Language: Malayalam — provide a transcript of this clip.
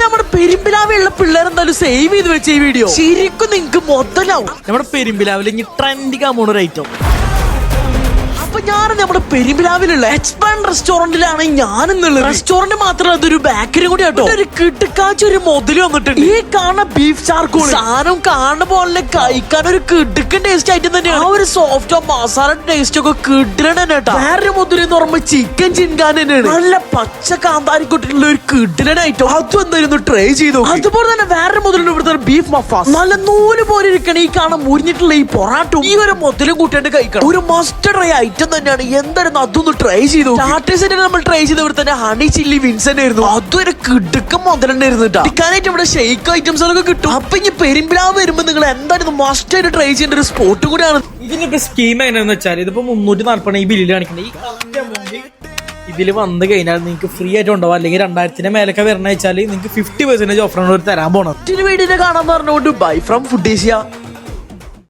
അപ്പൊ നമ്മുടെ പെരുമ്പിലാവിലുള്ള പിള്ളേർ എന്തായാലും സേവ് ചെയ്ത് വെച്ച ഈ വീഡിയോ ശരിക്കും നിങ്ങക്ക് മുതലാവും നമ്മുടെ പെരുമ്പിലാവിൽ ഇനി ട്രെൻഡിങ് ആമോണ ഒരു ഐറ്റം ഞാൻ നമ്മുടെ പെരുമ്പിലാവിലുള്ള എക്സ്പാൻഡ് റെസ്റ്റോറന്റിലാണ് ഞാൻ എന്നുള്ളത് റെസ്റ്റോറന്റ് മാത്രമല്ല അതൊരു ബേക്കറി കൂടി കേട്ടോ ഒരു കിട്ടുക്കാച്ച ഒരു മുതൽ വന്നിട്ടുണ്ട്. ഈ കാണുന്ന ബീഫ് ചാർക്കോൾ സാധനം കാണുന്ന പോലെ കഴിക്കാൻ ഒരു കിടുക്കൻ ടേസ്റ്റ് ആയിട്ട് തന്നെയാണ്. ആ ഒരു സോഫ്റ്റ് മസാല ടേസ്റ്റ് ഒക്കെ കിടിലണ കേട്ടോ. വേറെ മുതൽ എന്ന് പറയുമ്പോ ചിക്കൻ ചിൻകാൻ തന്നെയാണ്. നല്ല പച്ച കാന്താരിക്കൊട്ടുള്ള ഒരു കിടിലൻ ഐറ്റം അതും എന്തായിരുന്നു ട്രൈ ചെയ്തു അതുപോലെ തന്നെ വേറെ മുതലുണ്ട് ഇവിടുത്തെ ബീഫ് മഫാസ് നല്ല നൂൽ പോലെ ഇരിക്കണ ഈ കാണാൻ മുരിഞ്ഞിട്ടുള്ള ഈ പൊറാട്ടും. ഈ ഒരു മുതലും കൂട്ടിയിട്ട് കഴിക്കണം. ഒരു മസ്റ്റ് ട്രൈ ഐറ്റം തന്നെയാണ്. എന്തായിരുന്നു? അതൊന്ന് ട്രൈ ചെയ്തു നമ്മൾ ട്രൈ ചെയ്ത ഇവിടെ തന്നെ ഹണി ചില്ലി വിൻസെന്റ് ആയിരുന്നു. അതും ഒരു കിടുക്കം മുതലുണ്ടായിരുന്നു ടിക്കാനായിട്ട് ഇവിടെ ഷെയ്ക്ക് ഐറ്റംസ് ഒക്കെ കിട്ടും. അപ്പൊ ഇനി പെരുമ്പിലാവ് വരുമ്പോ നിങ്ങൾ എന്തായിരുന്നു? മസ്റ്റ് ആയിട്ട് ട്രൈ ചെയ്യേണ്ട ഒരു സ്പോട്ട് കൂടിയാണ്. ഇതിനിപ്പോ സ്കീം എങ്ങനെയാണെന്ന് വെച്ചാൽ ഇതിപ്പോ മുന്നൂറ്റി നാല്പത് ഈ ബില്ലിൽ കാണിക്കുന്നത്. ഈ ഇതിൽ വന്നു കഴിഞ്ഞാൽ നിങ്ങൾക്ക് ഫ്രീ ആയിട്ട് ഉണ്ടാവും അല്ലെങ്കിൽ രണ്ടായിരത്തിന്റെ മേലൊക്കെ വരണ വെച്ചാൽ നിങ്ങൾക്ക് ഫിഫ്റ്റി പെർസെന്റേജ് ഓഫറാണ് ഒരു തരാൻ പോണത്. വീഡിയോ കാണാൻ പറഞ്ഞുകൊണ്ട് ബൈ ഫ്രം ഫുഡ് ഏഷ്യ